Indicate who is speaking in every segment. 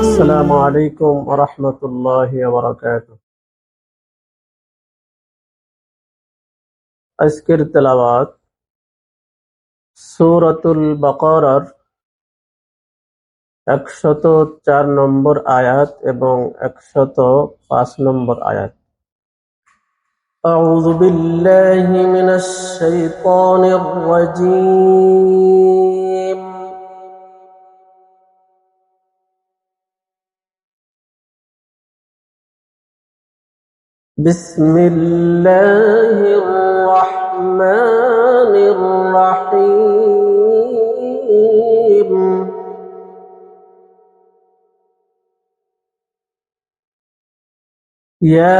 Speaker 1: السلام عليكم ورحمة الله وبركاته আজকের তেলাওয়াত সূরাতুল বাকারার একশত চার নম্বর আয়াত এবং একশত পাঁচ নম্বর আয়াত أعوذ بالله من الشيطان الرجيم بسم الله الرحمن الرحيم. يا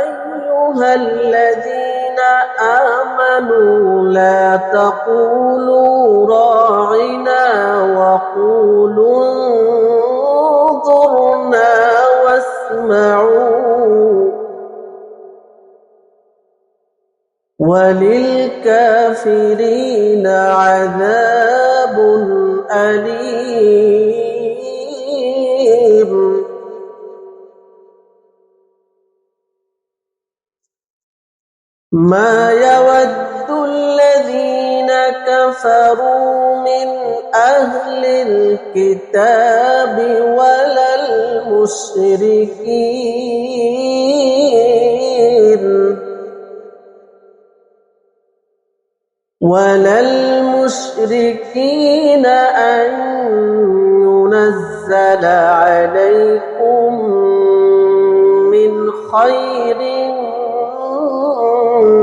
Speaker 1: أيها الذين آمنوا لا تقولوا وللكافرين عذاب أليم. ما يود الذين كفروا من أهل الكتاب ولا المشركين ولا المشركين أن ينزل عليكم من خير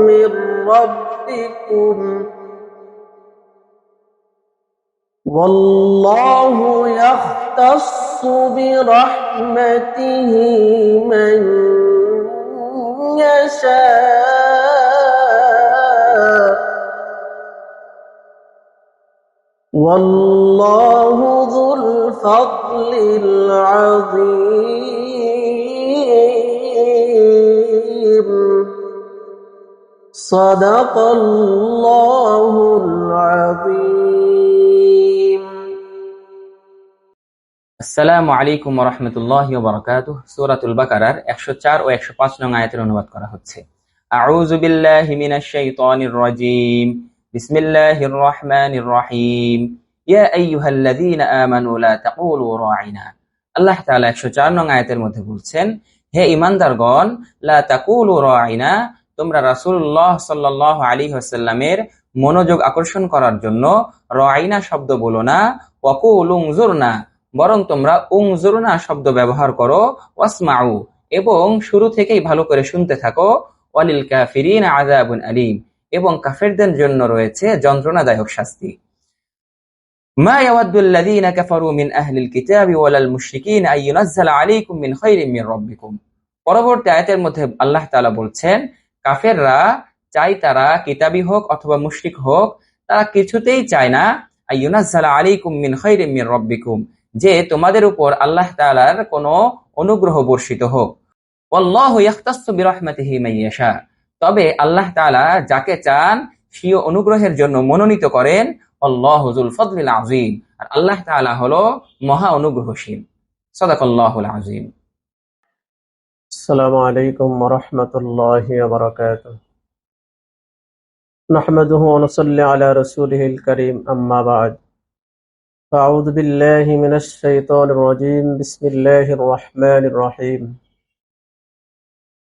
Speaker 1: من ربكم. والله يختص برحمته من يشاء. والله ذو الفضل العظيم صدق الله العظيم
Speaker 2: আসসালামু আলাইকুম রহমতুল্লাহ বরকাত সুরাতুল বাকারার একশো চার ও একশো পাঁচ নং আয়াতের অনুবাদ করা হচ্ছে আউযু বিল্লাহি মিনাশ শাইতানির রাজিম বিসমিল্লাহির রহমানির রহিম ইয়া আল্লাহ তাআলা 104 নং আয়াতের মধ্যে বলছেন, হে লা তাকুলু রাঈনা তোমরা রাসূলুল্লাহ সাল্লাল্লাহু আলাইহি ওয়াসাল্লামের মনোযোগ আকর্ষণ করার জন্য রাঈনা শব্দ বলো না ওয়াকুলু উনজুরনা বরং তোমরা উংজুরনা শব্দ ব্যবহার করো, ওয়াসমাউ, এবং শুরু থেকেই ভালো করে শুনতে থাকো, ওয়ালিল কাফিরিন আযাবুন আলীম। এবং কাফেরদের জন্য রয়েছে যন্ত্রণাদায়ক শাস্তি। মধ্যে আল্লাহ বলছেন, কাফেররা চাই তারা কিতাবী হোক অথবা হোক, তারা কিছুতেই চায় না যে তোমাদের উপর আল্লাহ তাআলার কোনো অনুগ্রহ বর্ষিত হোক। ইয়াশা। তবে আল্লাহ তাআলা যাকে চান স্বীয় অনুগ্রহের জন্য মনোনীত করেন আল্লাহু যুল ফাদলিল আযীম আর আল্লাহ তাআলা হলো মহা অনুগ্রহশীল সাদাকাল্লাহুল আযীম
Speaker 1: السلام عليكم ورحمة الله وبركاته نحمده ونصلي على رسوله الكريم أما بعد فأعوذ بالله من الشيطان الرجيم بسم الله الرحمن الرحيم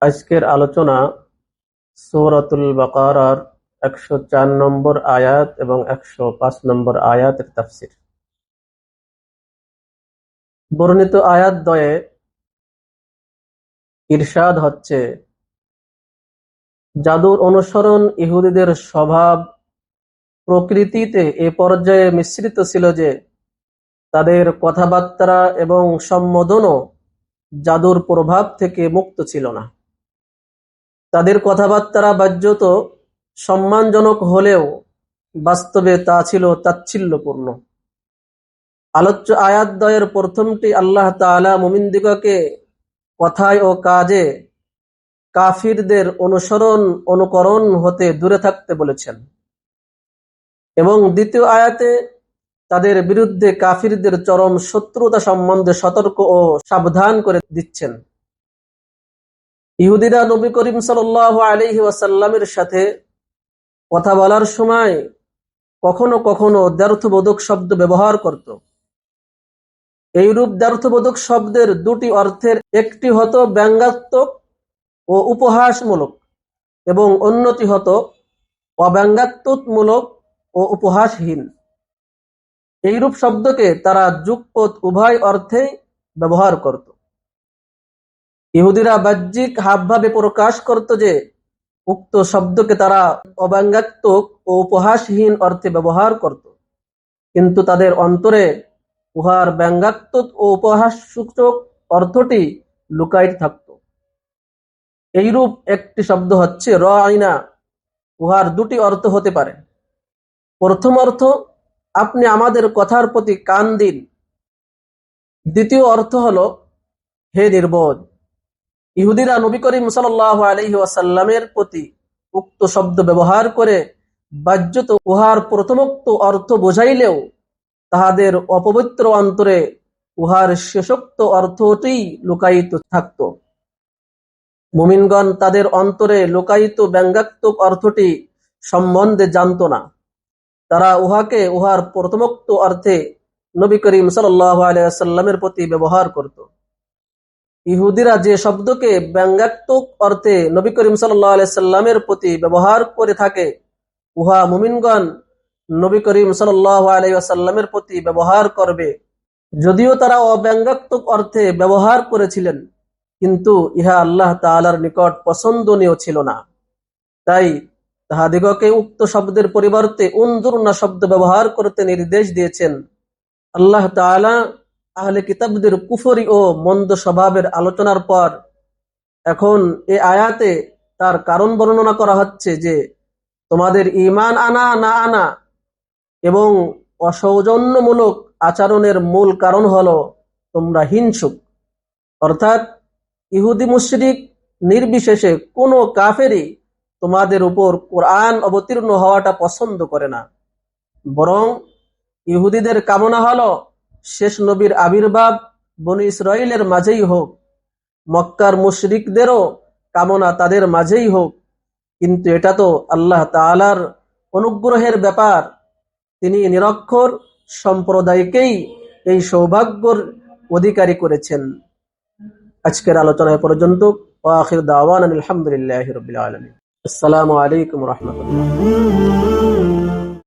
Speaker 1: আজকের আলোচনা সূরাতুল বাকারার একশো চার নম্বর আয়াত এবং একশো পাঁচ নম্বর আয়াতের তাফসির। বর্ণিত আয়াত দ্বয়ে ইরশাদ হচ্ছে, জাদুর অনুসরণ ইহুদিদের স্বভাব প্রকৃতিতে এ পর্যায়ে মিশ্রিত ছিল যে তাদের কথাবার্তা এবং সম্বোধনও জাদুর প্রভাব থেকে মুক্ত ছিল না। তাদের কথাবার্তা বাহ্যত সম্মানজনক হলেও বাস্তবে তা ছিল তাচ্ছিল্যপূর্ণ। আলোচ্য আয়াতদ্বয়ের প্রথমটি আল্লাহ তাআলা মুমিনদিগকে কথায় ও কাজে কাফিরদের অনুসরণ, অনুকরণ হতে দূরে থাকতে বলেছেন এবং দ্বিতীয় আয়াতে তাদের বিরুদ্ধে কাফিরদের চরম শত্রুতা সম্বন্ধে সতর্ক ও সাবধান করে দিচ্ছেন। ইহুদিরা নবী করিম সাল আলহি ওয়াসাল্লামের সাথে কথা বলার সময় কখনো কখনো দ্ব্যর্থবোধক শব্দ ব্যবহার করত। এইরূপ দ্ব্যর্থবোধক শব্দের দুটি অর্থের একটি হতো ব্যঙ্গাত্মক ও উপহাসমূলক এবং অন্যটি হতো অব্যঙ্গাত্মকমূলক ও উপহাসহীন। এইরূপ শব্দকে তারা যুগপথ উভয় অর্থেই ব্যবহার করত। ইহুদিরা বাহ্যিক হাবভাবে প্রকাশ করত যে, উক্ত শব্দকে তারা অব্যঙ্গাত্মক ও উপহাসহীন অর্থে ব্যবহার করত। কিন্তু তাদের অন্তরে উহার ব্যঙ্গাত্মক ও উপহাসসূচক অর্থটি লুকায়িত থাকত। এইরূপ একটি শব্দ হচ্ছে র আইনা উহার দুটি অর্থ হতে পারে। প্রথম অর্থ, আপনি আমাদের কথার প্রতি কান দিন। দ্বিতীয় অর্থ হল, হে নির্বোধ। ইহুদিরা নবী করিম সাল্লাহ আলহি ওয়াসাল্লামের প্রতি উক্ত শব্দ ব্যবহার করে বাহ্যত উহার প্রথমোক্ত অর্থ বোঝাইলেও তাহাদের অপবিত্র অন্তরে উহার শেষোক্ত অর্থটি লুকায়িত থাকত। মুমিনগণ তাদের অন্তরে লুকায়িত ব্যঙ্গাত্মক অর্থটি সম্বন্ধে জানত না। তারা উহাকে উহার প্রথমোক্ত অর্থে নবী করিম সাল্লাহ আলিয়া সাল্লামের প্রতি ব্যবহার করত। ইহুদিরা যে শব্দকে ব্যঙ্গাত্মক অর্থে নবী করিম সাল্লামের প্রতি ব্যবহার করে থাকে, উহা মুমিনগণ নবী করিম সাল্লামের প্রতি ব্যবহার করবে। যদিও তারা অব্যঙ্গাত্মক অর্থে ব্যবহার করেছিলেন, কিন্তু ইহা আল্লাহ তালার নিকট পছন্দনীয় ছিল না। তাই তাহাদিগকে উক্ত শব্দের পরিবর্তে উনজুরনা শব্দ ব্যবহার করতে নির্দেশ দিয়েছেন। আল্লাহ তালা আহলে কিতাবদের কুফরি ও মন্দ স্বভাবের আলোচনার পর এখন এ আয়াতে তার কারণ বর্ণনা করা হচ্ছে যে তোমাদের ইমান আনা না আনা এবং অসৌজন্যমূলক আচরণের মূল কারণ হল তোমরা হিংসুক। অর্থাৎ ইহুদি মুশরিক নির্বিশেষে কোনো কাফেরই তোমাদের উপর কোরআন অবতীর্ণ হওয়াটা পছন্দ করে না। বরং ইহুদিদের কামনা হল শেষ নবীর আবির্ভাব বনি ইসরায়েলের মাঝেই হোক। মক্কার মুশরিকদেরও কামনা তাদের মাঝেই হোক। কিন্তু এটা তো আল্লাহ তালার অনুগ্রহের ব্যাপার। তিনি নিরক্ষর সম্প্রদায়কেই এই সৌভাগ্যর অধিকারী করেছেন। আজকের আলোচনায় পর্যন্ত। দাওয়ান আলহামদুলিল্লাহ আসসালামু আলাইকুম রহমতুল্লাহ।